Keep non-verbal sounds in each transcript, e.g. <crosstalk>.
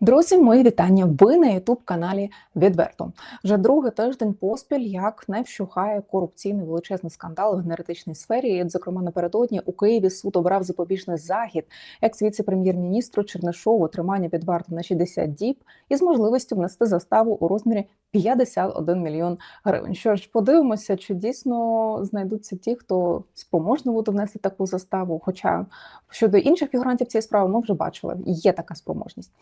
Друзі, мої вітання. Ви на Ютуб каналі Відверто. Вже другий тиждень поспіль, як не вщухає корупційний величезний скандал в енергетичній сфері. І, зокрема, напередодні у Києві суд обрав запобіжний захід екс віце-прем'єр-міністру Чернишову тримання під варту на 60 діб із можливістю внести заставу у розмірі 51 мільйон гривень. Що ж, подивимося, чи дійсно знайдуться ті, хто спроможний буде внести таку заставу. Хоча щодо інших фігурантів цієї справи ми вже бачили, є така спроможність.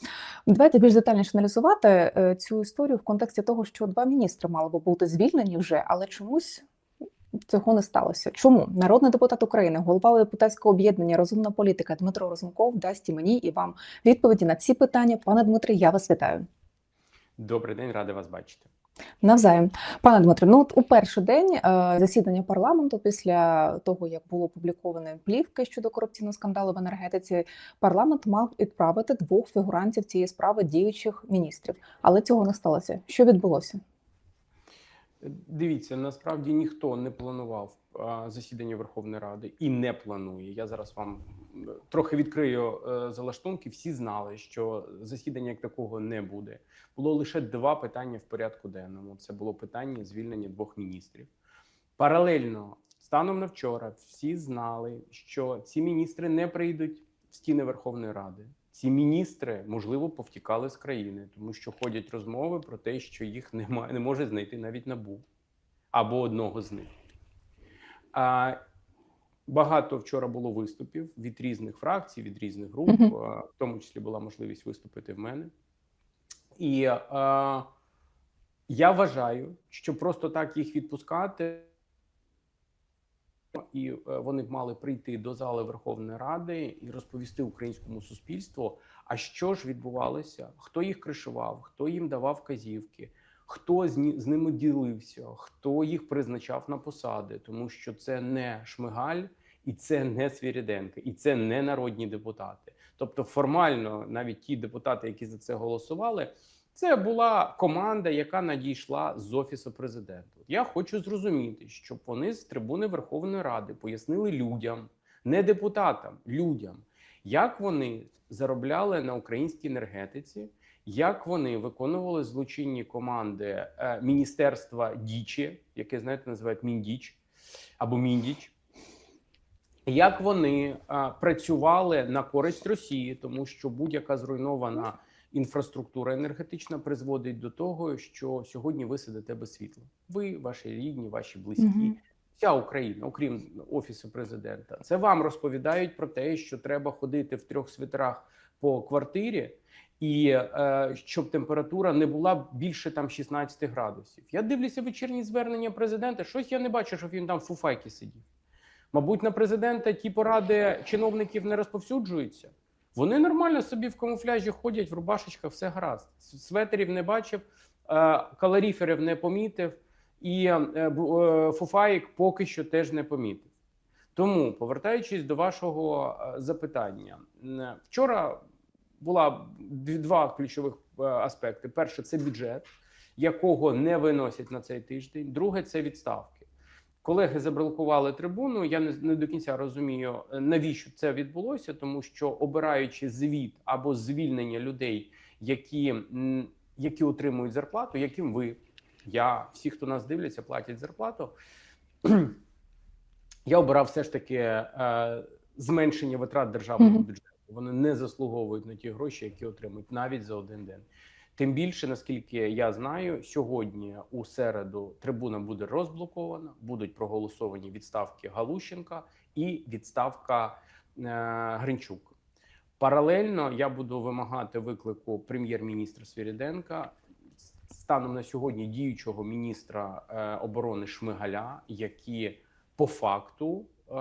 Давайте більш детальніше аналізувати е, цю історію в контексті того, що два міністри мали би бути звільнені вже, але чомусь. Цього не сталося. Чому народний депутат України, голова депутатського об'єднання Розумна політика Дмитро Розумков дасть і мені і вам відповіді на ці питання. Пане Дмитре, я вас вітаю. Добрий день, радий вас бачити. Навзаєм, пане Дмитре, ну от у перший день е, засідання парламенту, після того як було опубліковано плівки щодо корупційного скандалу в енергетиці, парламент мав відправити двох фігурантів цієї справи діючих міністрів, але цього не сталося. Що відбулося? Дивіться, насправді ніхто не планував засідання Верховної Ради і не планує. Я зараз вам трохи відкрию е, залаштунки. Всі знали, що засідання як такого не буде. Було лише два питання в порядку денному. Це було питання звільнення двох міністрів. Паралельно, станом на вчора, всі знали, що ці міністри не прийдуть в стіни Верховної Ради. Ці міністри можливо повтікали з країни, тому що ходять розмови про те, що їх <laughs> немає, не може знайти навіть набу або одного з них. А, багато вчора було виступів від різних фракцій, від різних груп, Мгм. а, в тому числі була можливість виступити в мене. І а, я вважаю, що просто так їх відпускати. І е, вони б мали прийти до зали Верховної Ради і розповісти українському суспільству, а що ж відбувалося, хто їх кришував, хто їм давав вказівки, хто з, ними ділився, хто їх призначав на посади, тому що це не Шмигаль, і це не Свіріденко, і це не народні депутати. Тобто, формально, навіть ті депутати, які за це голосували, це була команда, яка надійшла з офісу президента. Я хочу зрозуміти, щоб вони з трибуни Верховної Ради пояснили людям, не депутатам, людям, як вони заробляли на українській енергетиці, як вони виконували злочинні команди е, Міністерства Дічі, яке знаєте, називають Міндіч або Міндіч. Як вони а, працювали на користь Росії, тому що будь-яка зруйнована інфраструктура енергетична призводить до того, що сьогодні ви сидите без світла. Ви, ваші рідні, ваші близькі, Мгм. вся Україна, окрім офісу президента, це вам розповідають про те, що треба ходити в трьох світерах по квартирі, і е, щоб температура не була більше там 16 градусів. Я дивлюся вечірні звернення президента. Щось я не бачу, щоб він там в фуфайки сидів. Мабуть, на президента ті поради чиновників не розповсюджуються. Вони нормально собі в камуфляжі ходять в рубашечках, все гаразд. Светерів не бачив, е, калоріферів не помітив, і е, е, фуфаїк поки що теж не помітив. Тому, повертаючись до вашого запитання, вчора була два ключових аспекти: перше це бюджет, якого не виносять на цей тиждень. Друге це відставки. Колеги заблокували трибуну. Я не, не до кінця розумію, е, навіщо це відбулося, тому що обираючи звіт або звільнення людей, які, які отримують зарплату, яким ви, я, всі, хто нас дивляться, платять зарплату. <clears throat> Я обирав все ж таки е, зменшення витрат державного бюджету. Вони не заслуговують на ті гроші, які отримують навіть за один день. Тим більше, наскільки я знаю, сьогодні у середу трибуна буде розблокована, будуть проголосовані відставки Галущенка і відставка е, Гринчук. Паралельно я буду вимагати виклику прем'єр-міністра Свіріденка станом на сьогодні діючого міністра е, оборони Шмигаля, які по факту е,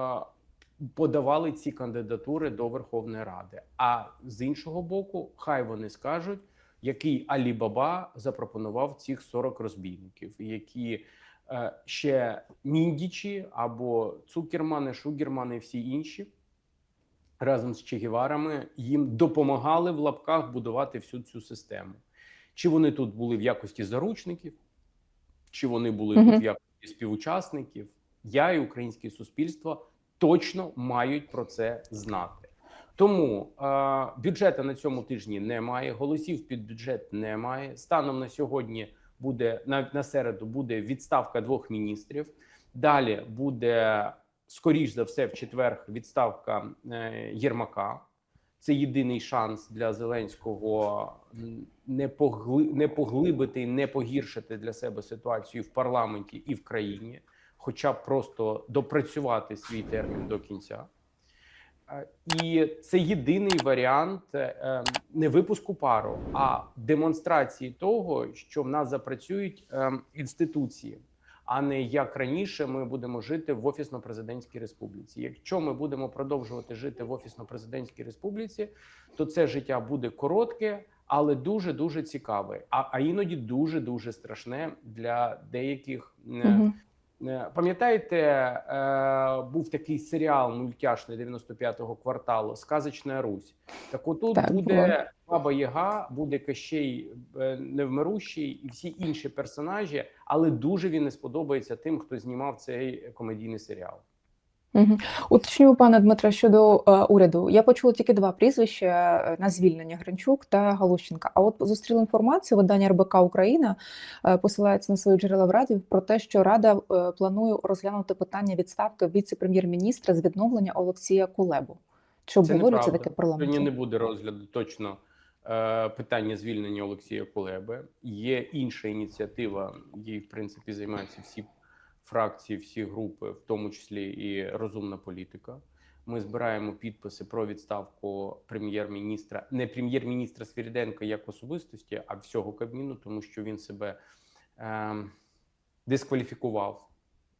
подавали ці кандидатури до Верховної Ради. А з іншого боку, хай вони скажуть, який Алібаба запропонував цих 40 розбійників, які е, ще міндічі або цукермани, шугермани і всі інші разом з Чегіварами їм допомагали в лапках будувати всю цю систему. Чи вони тут були в якості заручників, чи вони були Мгм. тут в якості співучасників? Я і українське суспільство точно мають про це знати. Тому е, бюджету на цьому тижні немає. Голосів під бюджет немає. Станом на сьогодні буде на, на середу буде відставка двох міністрів. Далі буде скоріш за все в четвер відставка е, Єрмака. Це єдиний шанс для Зеленського не погли, не поглибити і не погіршити для себе ситуацію в парламенті і в країні, хоча б просто допрацювати свій термін до кінця. І це єдиний варіант е, не випуску пару, а демонстрації того, що в нас запрацюють е, інституції, а не як раніше ми будемо жити в офісно-президентській республіці. Якщо ми будемо продовжувати жити в офісно-президентській республіці, то це життя буде коротке, але дуже дуже цікаве. А, а іноді дуже дуже страшне для деяких. Е, Пам'ятаєте, е, був такий серіал мультяшний 95-го кварталу Сказочна Русь. Так отут Так, буде Баба Яга, буде Кощей е, Невмирущий і всі інші персонажі, але дуже він не сподобається тим, хто знімав цей комедійний серіал. Мгм. Уточню, пане Дмитре, щодо е, уряду. Я почула тільки два прізвища е, на звільнення Гринчук та Галущенка. А от зустріла інформацію, видання РБК Україна е, посилається на свої джерела в Раді про те, що Рада е, планує розглянути питання відставки віце-прем'єр-міністра з відновлення Олексія Кулебу. Чи Це обговорюється неправда. таке в парламенті? Сьогодні не буде розгляду точно е, питання звільнення Олексія Кулеби. Є інша ініціатива, їй в принципі займаються всі фракції, всі групи, в тому числі і розумна політика. Ми збираємо підписи про відставку прем'єр-міністра, не прем'єр-міністра Свіріденка як особистості, а всього Кабміну, тому що він себе е, дискваліфікував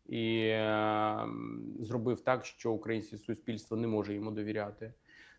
і е, зробив так, що українське суспільство не може йому довіряти,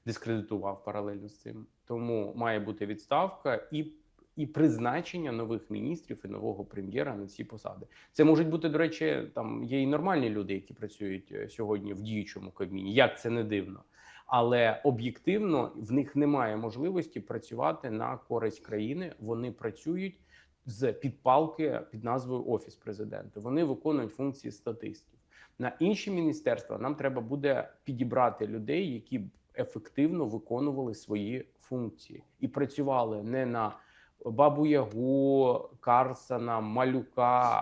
дискредитував паралельно з цим. Тому має бути відставка і, і призначення нових міністрів і нового прем'єра на ці посади. Це можуть бути, до речі, там є і нормальні люди, які працюють е, сьогодні в діючому кабміні. Як це не дивно. Але об'єктивно в них немає можливості працювати на користь країни. Вони працюють з підпалки під назвою Офіс президента. Вони виконують функції статистів. На інші міністерства нам треба буде підібрати людей, які б ефективно виконували свої функції і працювали не на Бабу Ягу, Карсона, Малюка,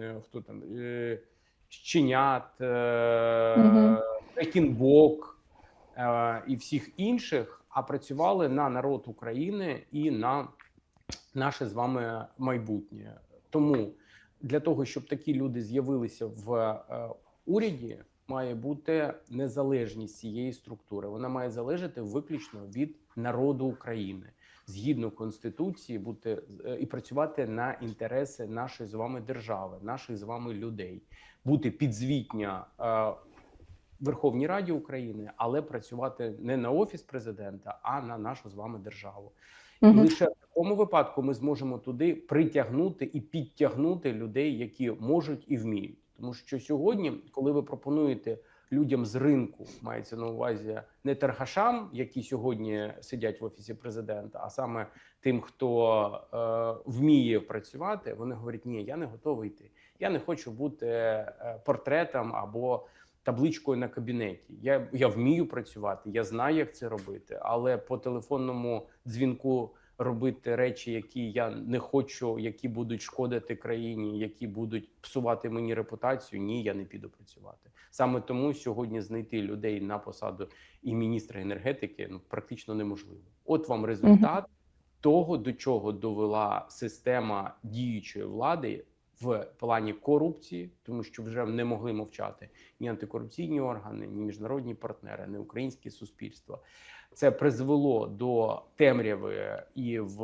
е, хто там е, Щенят, е. Е, і всіх інших, а працювали на народ України і на наше з вами майбутнє. Тому для того, щоб такі люди з'явилися в е, уряді, має бути незалежність цієї структури. Вона має залежати виключно від народу України, згідно конституції, бути е, і працювати на інтереси нашої з вами держави, наших з вами людей, бути підзвітня. е, Верховній Раді України, але працювати не на офіс президента, а на нашу з вами державу. І лише в такому випадку ми зможемо туди притягнути і підтягнути людей, які можуть і вміють. Тому що сьогодні, коли ви пропонуєте людям з ринку, мається на увазі не торгашам, які сьогодні сидять в офісі президента, а саме тим, хто е, вміє працювати, вони говорять: ні, я не готовий йти. Я не хочу бути е, портретом або табличкою на кабінеті. Я, я вмію працювати, я знаю, як це робити, але по телефонному дзвінку робити речі, які я не хочу, які будуть шкодити країні, які будуть псувати мені репутацію. Ні, я не піду працювати. Саме тому сьогодні знайти людей на посаду і міністра енергетики ну практично неможливо. От вам результат того, до чого довела система діючої влади в плані корупції, тому що вже не могли мовчати ні антикорупційні органи, ні міжнародні партнери, ні українське суспільство. Це призвело до темряви і в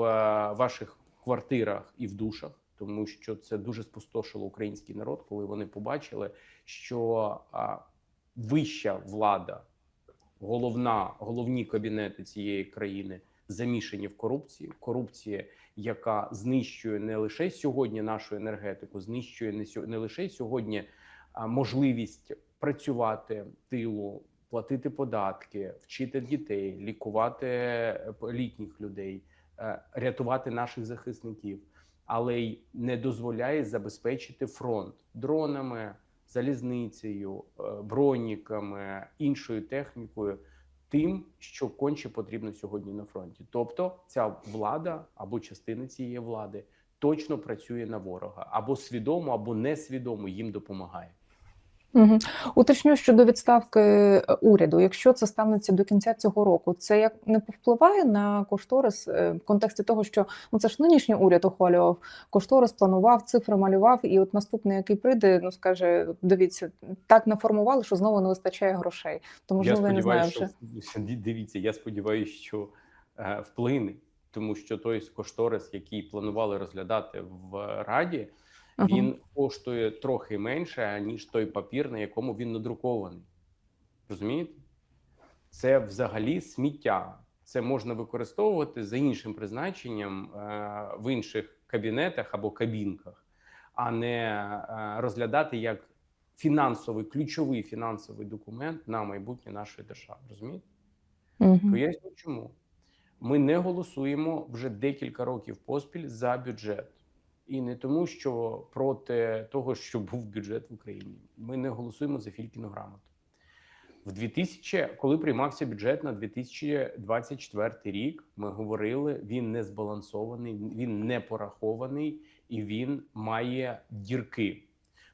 ваших квартирах, і в душах, тому що це дуже спустошило український народ, коли вони побачили, що вища влада, головна, головні кабінети цієї країни замішані в корупції. Корупція, яка знищує не лише сьогодні нашу енергетику, знищує не не лише сьогодні можливість працювати тилу, платити податки, вчити дітей, лікувати е, літніх людей, е, рятувати наших захисників, але й не дозволяє забезпечити фронт дронами, залізницею, е, броніками, іншою технікою. тим, що конче потрібно сьогодні на фронті. Тобто, ця влада або частина цієї влади точно працює на ворога або свідомо, або несвідомо їм допомагає. Угу. Уточню щодо відставки е, уряду. Якщо це станеться до кінця цього року, це як не повпливає на кошторис е, в контексті того, що ну це ж нинішній уряд ухвалював кошторис, планував, цифри малював, і от наступний, який прийде, ну скаже: дивіться, так наформували, що знову не вистачає грошей. То можливо, я, не знаю вже. що дивіться. Я сподіваюся, що е, вплине, тому що той кошторис, який планували розглядати в раді. Ага. Він коштує трохи менше, ніж той папір, на якому він надрукований. Розумієте? Це взагалі сміття. Це можна використовувати за іншим призначенням е, в інших кабінетах або кабінках, а не е, розглядати як фінансовий, ключовий фінансовий документ на майбутнє нашої держави. Розумієте? Угу. Поясню, чому ми не голосуємо вже декілька років поспіль за бюджет. І не тому, що проти того, що був бюджет в Україні, ми не голосуємо за Фількіну грамоту. В 2000, коли приймався бюджет на 2024 рік, ми говорили, він не збалансований, він не порахований і він має дірки.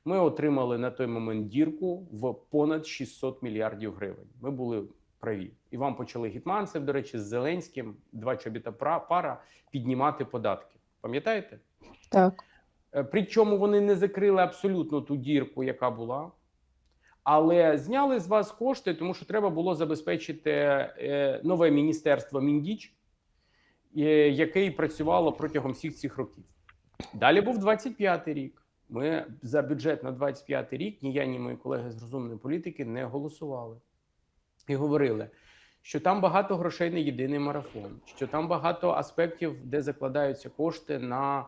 Ми отримали на той момент дірку в понад 600 мільярдів гривень. Ми були праві. І вам почали гітманцев, до речі, з Зеленським, два чобіта пара піднімати податки. Пам'ятаєте? Так. Е, Причому вони не закрили абсолютно ту дірку, яка була, але зняли з вас кошти, тому що треба було забезпечити е, нове міністерство Міндіч, е, яке працювало протягом всіх цих років. Далі був 25-й рік. Ми за бюджет на 25-й рік ні я, ні мої колеги з розумної політики не голосували і говорили. Що там багато грошей на єдиний марафон, що там багато аспектів, де закладаються кошти на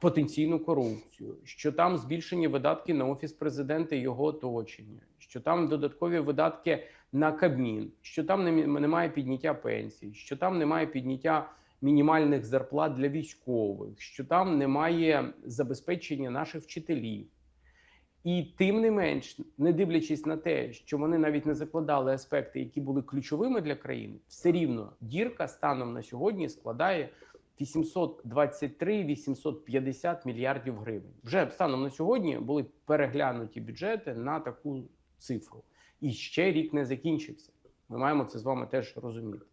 потенційну корупцію, що там збільшені видатки на офіс президента і його оточення, що там додаткові видатки на Кабмін, що там немає підняття пенсій, що там немає підняття мінімальних зарплат для військових, що там немає забезпечення наших вчителів. І тим не менш, не дивлячись на те, що вони навіть не закладали аспекти, які були ключовими для країни, все рівно дірка станом на сьогодні складає 823-850 мільярдів гривень. Вже станом на сьогодні були переглянуті бюджети на таку цифру. І ще рік не закінчився. Ми маємо це з вами теж розуміти.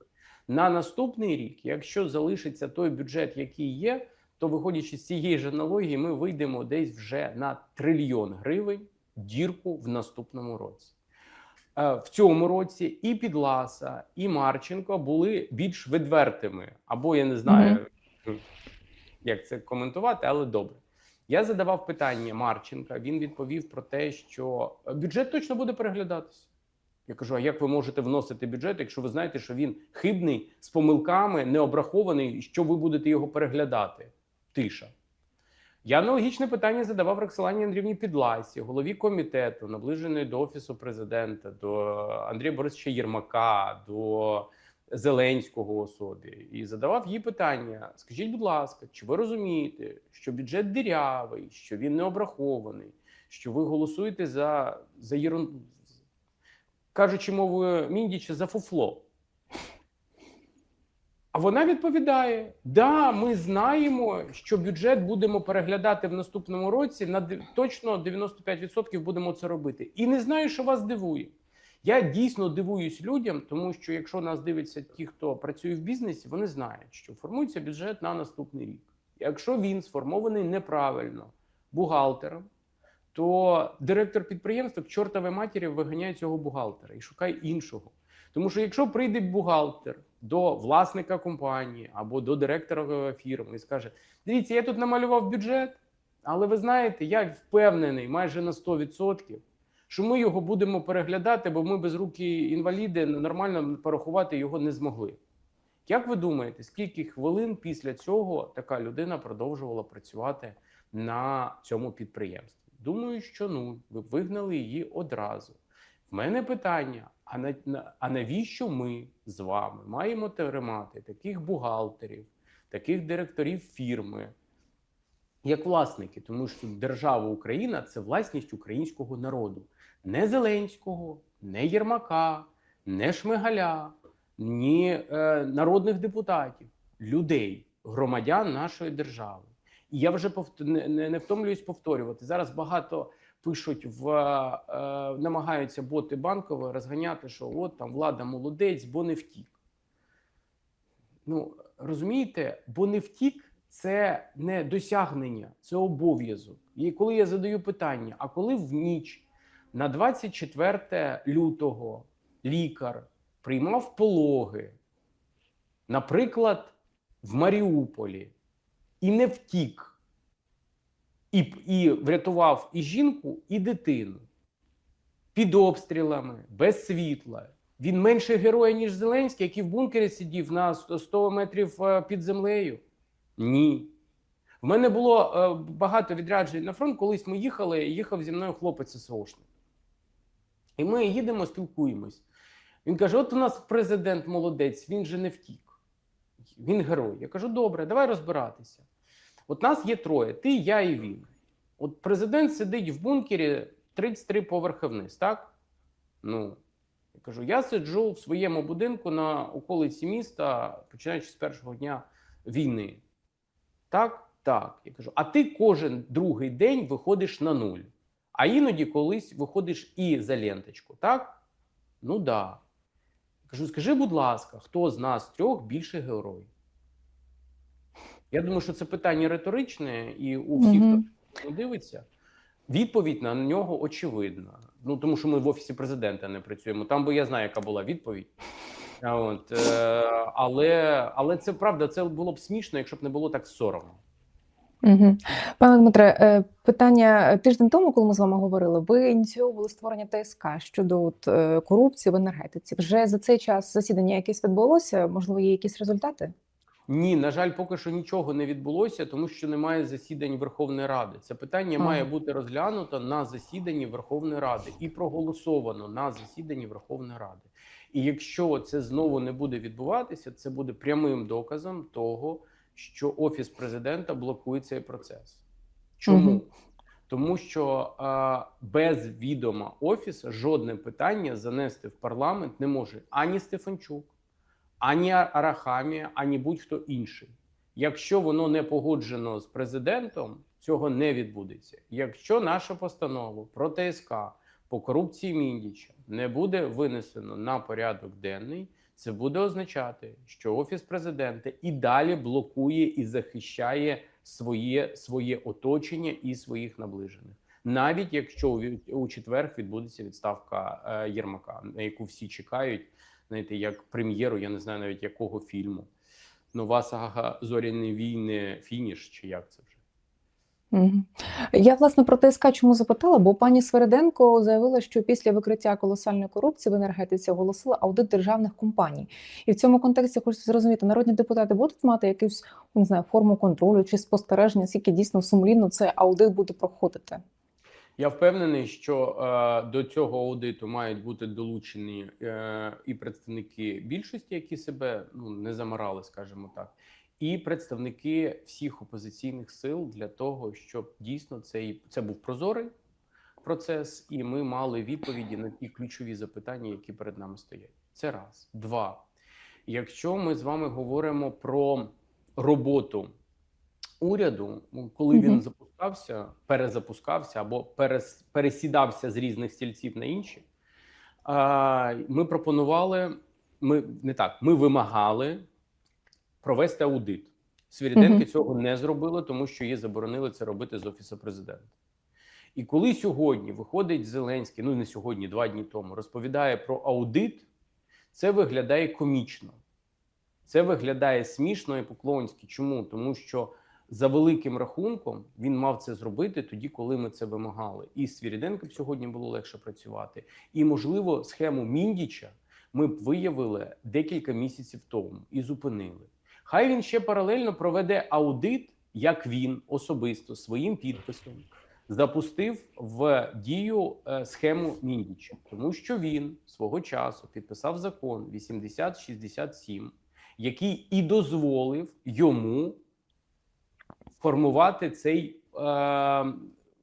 На наступний рік, якщо залишиться той бюджет, який є, то виходячи з цієї ж аналогії, ми вийдемо десь вже на трильйон гривень дірку в наступному році. Е, В цьому році і Підласа, і Марченко були більш відвертими, або я не знаю, як це коментувати, але добре. Я задавав питання Марченка. Він відповів про те, що бюджет точно буде переглядатися. Я кажу: а як ви можете вносити бюджет, якщо ви знаєте, що він хибний з помилками, не обрахований, що ви будете його переглядати? Тиша. Я аналогічне питання задавав Роксолані Андрівні Підласі, голові комітету, наближеної до офісу президента, до Андрія Борисовича Єрмака, до Зеленського особі, і задавав їй питання: скажіть, будь ласка, чи ви розумієте, що бюджет дирявий, що він не обрахований, що ви голосуєте за, за єрунду, кажучи мовою Міндіча, за фуфло? А вона відповідає: да, ми знаємо, що бюджет будемо переглядати в наступному році. На точно 95% будемо це робити. І не знаю, що вас дивує. Я дійсно дивуюсь людям, тому що якщо нас дивляться ті, хто працює в бізнесі, вони знають, що формується бюджет на наступний рік. Якщо він сформований неправильно бухгалтером, то директор підприємства к чортовій матері виганяє цього бухгалтера і шукає іншого. Тому що якщо прийде бухгалтер до власника компанії або до директора фірми і скаже: Дивіться, я тут намалював бюджет, але ви знаєте, я впевнений майже на 100%, що ми його будемо переглядати, бо ми без руки інваліди нормально порахувати його не змогли. Як ви думаєте, скільки хвилин після цього така людина продовжувала працювати на цьому підприємстві? Думаю, що нуль. Ви вигнали її одразу. В мене питання: а на, а навіщо ми з вами маємо тримати таких бухгалтерів, таких директорів фірми, як власники? Тому що держава Україна це власність українського народу, не Зеленського, не Єрмака, не Шмигаля, ні е, народних депутатів, людей, громадян нашої держави. І я вже повт... не, не втомлююсь повторювати. Зараз багато пишуть в е, намагаються боти банкові розганяти, що от там влада молодець, бо не втік. Ну розумієте, бо не втік це не досягнення, це обов'язок. І коли я задаю питання: а коли в ніч на 24 лютого лікар приймав пологи, наприклад, в Маріуполі, і не втік, і, і врятував і жінку, і дитину під обстрілами, без світла. Він менше героя, ніж Зеленський, який в бункері сидів на 100 метрів е, під землею. Ні. В мене було е, багато відряджень на фронт. Колись ми їхали, і їхав зі мною хлопець ССОшник. І ми їдемо, спілкуємось. Він каже: От у нас президент молодець, він же не втік. Він герой. Я кажу: добре, давай розбиратися. От нас є троє: ти, я і він. От президент сидить в бункері 33 поверхи вниз, так? Ну, я кажу: я сиджу в своєму будинку на околиці міста, починаючи з першого дня війни. Так, так. Я кажу, а ти кожен другий день виходиш на нуль. А іноді колись виходиш і за ленточку, так? Ну да. Я кажу, скажи, будь ласка, хто з нас трьох більше герой? Я думаю, що це питання риторичне, і у всіх, Мгм. хто дивиться, відповідь на нього очевидна. Ну, тому що ми в офісі президента не працюємо. Там би я знаю, яка була відповідь. От, е, але, але це правда, це було б смішно, якщо б не було так соромно. Угу. Пане Дмитре, е, питання тиждень тому, коли ми з вами говорили, ви ініціювали створення ТСК щодо от, е, корупції в енергетиці. Вже за цей час засідання якесь відбулося? Можливо, є якісь результати? Ні, на жаль, поки що нічого не відбулося, тому що немає засідань Верховної Ради. Це питання Ага. має бути розглянуто на засіданні Верховної Ради і проголосовано на засіданні Верховної Ради. І якщо це знову не буде відбуватися, це буде прямим доказом того, що офіс президента блокує цей процес. Чому? Мгм. Тому що а, без відома офісу жодне питання занести в парламент не може ані Стефанчук, ані Арахамія, ані будь-хто інший. Якщо воно не погоджено з президентом, цього не відбудеться. Якщо наша постанова про ТСК по корупції Міндіча не буде винесено на порядок денний, це буде означати, що офіс президента і далі блокує і захищає своє, своє оточення і своїх наближених, навіть якщо у, четвер відбудеться відставка е, Єрмака, на яку всі чекають, знаєте, як прем'єру, я не знаю навіть якого фільму. Нова сага Зоряні війни, фініш, чи як це вже. Я власне про ТСК чому запитала, бо пані Свериденко заявила, що після викриття колосальної корупції в енергетиці оголосила аудит державних компаній. І в цьому контексті хочеться зрозуміти, народні депутати будуть мати якусь не знаю, форму контролю чи спостереження, скільки дійсно сумлінно цей аудит буде проходити. Я впевнений, що е, до цього аудиту мають бути долучені е, і представники більшості, які себе ну не замирали, скажімо так, і представники всіх опозиційних сил для того, щоб дійсно цей це був прозорий процес, і ми мали відповіді на ті ключові запитання, які перед нами стоять. Це раз, два. Якщо ми з вами говоримо про роботу уряду, ну, коли він запускався, перезапускався або перес, пересідався з різних стільців на інші, а, ми пропонували, ми не так, ми вимагали провести аудит. Свіріденки цього не зробили, тому що їй заборонили це робити з офісу президента. І коли сьогодні виходить Зеленський, ну не сьогодні, два дні тому, розповідає про аудит, це виглядає комічно. Це виглядає смішно і поклонськи. Чому? Тому що за великим рахунком він мав це зробити тоді, коли ми це вимагали. І з Свіріденком сьогодні було легше працювати. І, можливо, схему Міндіча ми б виявили декілька місяців тому і зупинили. Хай він ще паралельно проведе аудит, як він особисто своїм підписом запустив в дію е, схему Міндіча, тому що він свого часу підписав закон 8067, який і дозволив йому формувати цей е,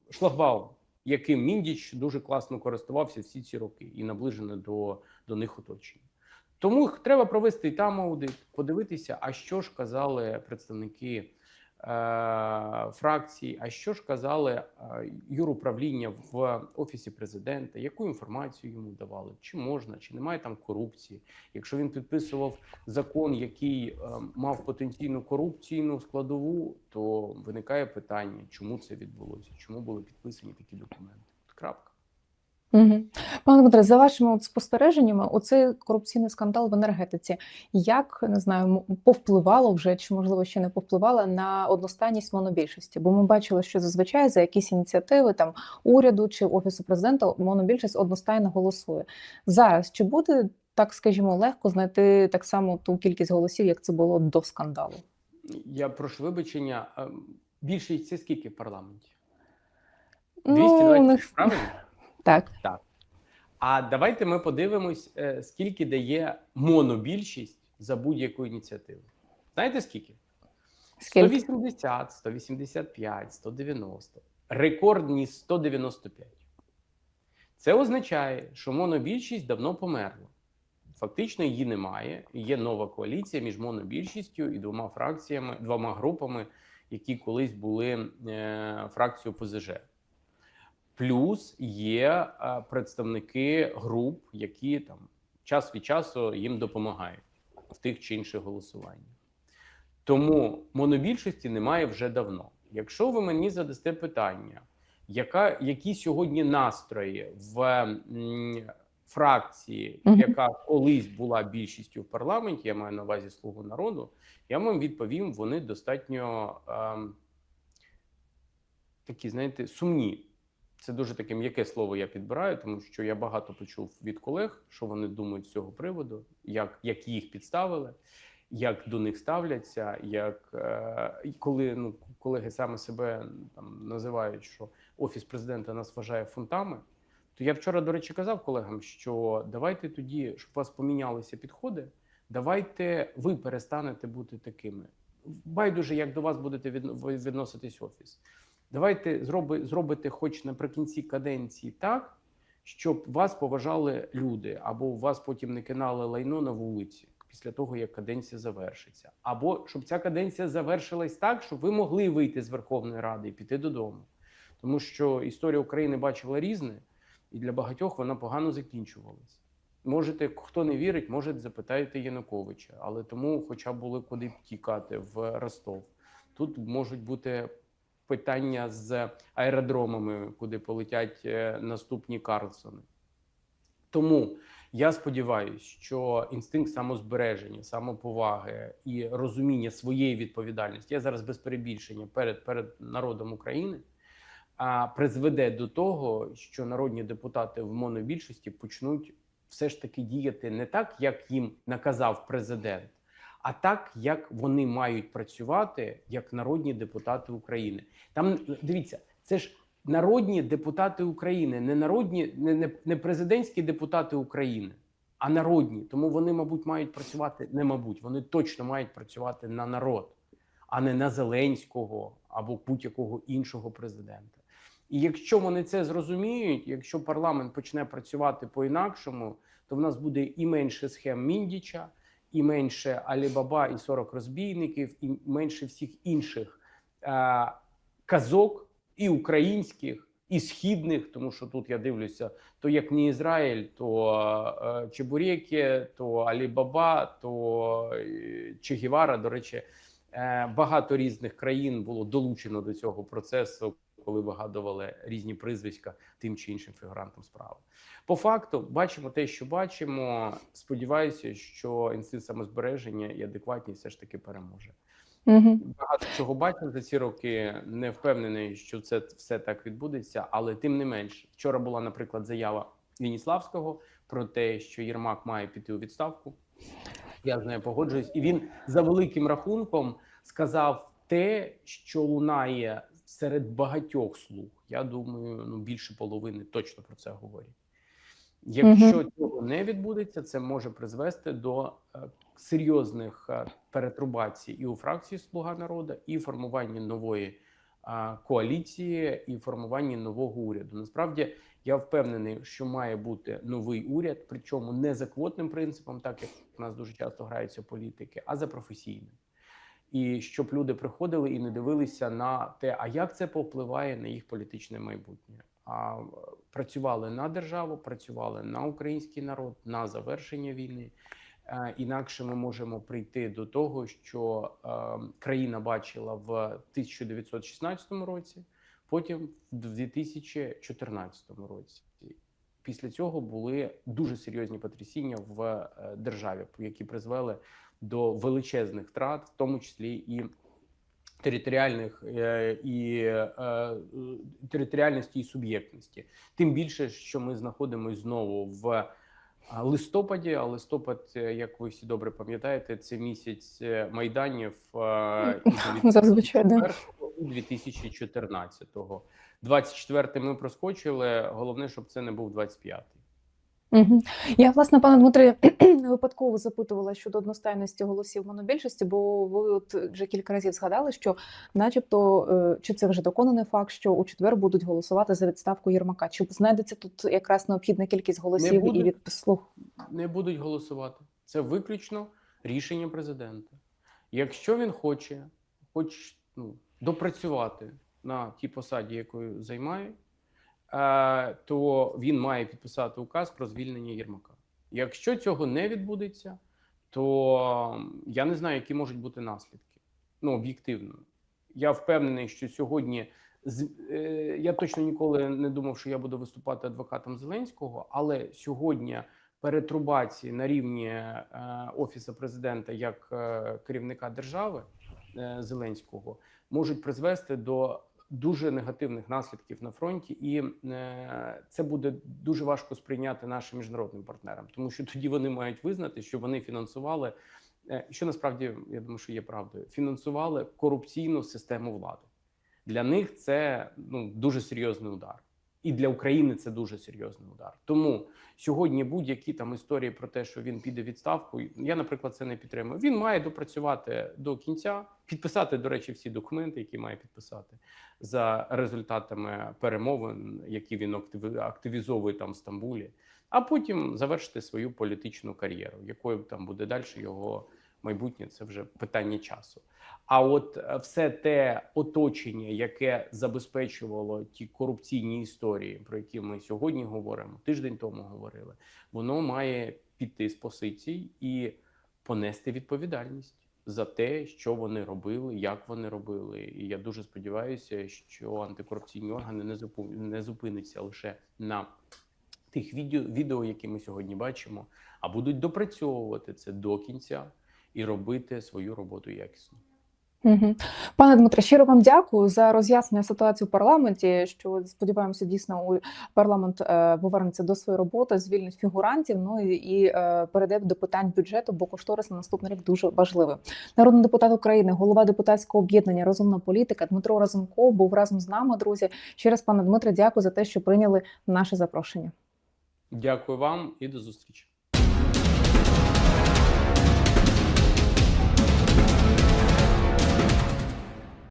шлагбаум, яким Міндіч дуже класно користувався всі ці роки і наближене до, до них оточення. Тому треба провести і там аудит, подивитися, а що ж казали представники фракцій, а що ж казали е, юруправління в офісі президента, яку інформацію йому давали, чи можна, чи немає там корупції. Якщо він підписував закон, який е, мав потенційну корупційну складову, то виникає питання, чому це відбулося, чому були підписані такі документи. Крапка. Угу. Пане Дмитре, за вашими от спостереженнями, оцей корупційний скандал в енергетиці, як не знаю, повпливало вже чи можливо ще не повпливало на одностайність монобільшості? Бо ми бачили, що зазвичай за якісь ініціативи там уряду чи офісу президента монобільшість одностайно голосує. Зараз чи буде так, скажімо, легко знайти так само ту кількість голосів, як це було до скандалу? Я прошу вибачення. Більшість це скільки в парламенті? Ну, 220, у них правильно? Так. А давайте ми подивимось, е, скільки дає монобільшість за будь-яку ініціативу. Знаєте скільки? Скільки? 180, 185, 190. Рекордні 195. Це означає, що монобільшість давно померла. Фактично її немає. Є нова коаліція між монобільшістю і двома фракціями, двома групами, які колись були е, фракцією ПЗЖ. Плюс є представники груп, які там час від часу їм допомагають в тих чи інших голосуваннях. Тому монобільшості немає вже давно. Якщо ви мені задасте питання, яка, які сьогодні настрої в м, фракції, яка колись була більшістю в парламенті, я маю на увазі слугу народу, я вам відповім, вони достатньо ем, такі, знаєте, сумні. Це дуже таке м'яке слово я підбираю, тому що я багато почув від колег, що вони думають з цього приводу, як, як їх підставили, як до них ставляться, як е, коли ну, колеги саме себе там називають, що офіс президента нас вважає фунтами. То я вчора, до речі, казав колегам, що давайте тоді, щоб у вас помінялися підходи, давайте ви перестанете бути такими. Байдуже, як до вас будете відноситись офіс. Давайте зроби, зробите, хоч наприкінці каденції, так, щоб вас поважали люди, або вас потім не кинали лайно на вулиці після того, як каденція завершиться, або щоб ця каденція завершилась так, щоб ви могли вийти з Верховної Ради і піти додому. Тому що історія України бачила різне, і для багатьох вона погано закінчувалась. Можете, хто не вірить, може запитайте Януковича, але тому, хоча були куди тікати в Ростов. Тут можуть бути питання з аеродромами, куди полетять е, наступні Карлсони. Тому я сподіваюся, що інстинкт самозбереження, самоповаги і розуміння своєї відповідальності, я зараз без перебільшення перед, перед народом України, а, призведе до того, що народні депутати в монобільшості почнуть все ж таки діяти не так, як їм наказав президент, а так, як вони мають працювати як народні депутати України. Там дивіться, це ж народні депутати України, не народні, не, не, не президентські депутати України, а народні. Тому вони, мабуть, мають працювати не мабуть, вони точно мають працювати на народ, а не на Зеленського або будь-якого іншого президента. І якщо вони це зрозуміють, якщо парламент почне працювати по-інакшому, то в нас буде і менше схем Міндіча, і менше Алібаба і 40 розбійників, і менше всіх інших е, казок, і українських, і східних, тому що тут я дивлюся: то як не Ізраїль, то е, Чебурєки, то Алібаба, то е, Че Гівара. До речі, е, багато різних країн було долучено до цього процесу, коли вигадували різні прізвиська тим чи іншим фігурантам справи. По факту бачимо те, що бачимо. Сподіваюся, що інстинкт самозбереження і адекватність все ж таки переможе. Угу. Багато чого бачив за ці роки. Не впевнений, що це все так відбудеться, але тим не менш, вчора була, наприклад, заява Вініславського про те, що Єрмак має піти у відставку. Я з нею погоджуюсь, і він за великим рахунком сказав те, що лунає серед багатьох слуг. Я думаю, ну більше половини точно про це говорять. Якщо цього не відбудеться, це може призвести до е, серйозних е, перетрубацій і у фракції Слуга народу, і формуванні нової коаліції і формуванні нового уряду. Насправді я впевнений, що має бути новий уряд, причому не за квотним принципом, так як у нас дуже часто граються політики, а за професійним. І щоб люди приходили і не дивилися на те, а як це повпливає на їх політичне майбутнє. А е, працювали на державу, працювали на український народ, на завершення війни. Е, Інакше ми можемо прийти до того, що е, країна бачила в 1916 році, потім в 2014 році. Після цього були дуже серйозні потрясіння в державі, які призвели до величезних втрат, в тому числі і територіальних е, і е, е, територіальності і суб'єктності. Тим більше, що ми знаходимося знову в листопаді. А листопад, е, як ви всі добре пам'ятаєте, це місяць е, майданів е, Зазвичай, да. 2004-го, і 2014-го. 24-й ми проскочили. Головне, щоб це не був 25-й. Угу. Я, власне, пане Дмитре, <clears throat> випадково запитувала щодо одностайності голосів монобільшості, бо ви от вже кілька разів згадали, що, начебто, е, чи це вже доконаний факт, що у четвер будуть голосувати за відставку Єрмака. Чи знайдеться тут якраз необхідна кількість голосів буде. і від слух? не будуть голосувати. Це виключно рішення президента. Якщо він хоче, хоч ну, допрацювати на тій посаді, якою займає, то він має підписати указ про звільнення Єрмака. Якщо цього не відбудеться, то я не знаю, які можуть бути наслідки. Ну, об'єктивно. Я впевнений, що сьогодні е, я точно ніколи не думав, що я буду виступати адвокатом Зеленського, але сьогодні перетрубації на рівні е, офісу президента як е, керівника держави е, Зеленського можуть призвести до дуже негативних наслідків на фронті, і е, це буде дуже важко сприйняти нашим міжнародним партнерам, тому що тоді вони мають визнати, що вони фінансували, е, що насправді я думаю, що є правдою, фінансували корупційну систему влади. Для них це ну дуже серйозний удар, і для України це дуже серйозний удар. Тому сьогодні будь-які там історії про те, що він піде відставку. Я, наприклад, це не підтримую. Він має допрацювати до кінця, підписати, до речі, всі документи, які має підписати за результатами перемовин, які він активізовує там в Стамбулі, а потім завершити свою політичну кар'єру, якою там буде далі його майбутнє. Це вже питання часу. А от е, все те оточення, яке забезпечувало ті корупційні історії, про які ми сьогодні говоримо, тиждень тому говорили, воно має піти з позицій і понести відповідальність за те, що вони робили, як вони робили. І я дуже сподіваюся, що антикорупційні органи не не зупиняться лише на тих відео, відео, які ми сьогодні бачимо, а будуть допрацьовувати це до кінця і робити свою роботу якісно. Угу. Пане Дмитре, щиро вам дякую за роз'яснення ситуації в парламенті. Що сподіваємося, дійсно у парламент е, повернеться до своєї роботи, звільнить фігурантів. Ну і, і е, перейде до питань бюджету, бо кошторис на наступний рік дуже важливий. Народний депутат України, голова депутатського об'єднання Розумна політика Дмитро Разумков був разом з нами. Друзі, ще раз, пане Дмитре, дякую за те, що прийняли наше запрошення. Дякую вам і до зустрічі.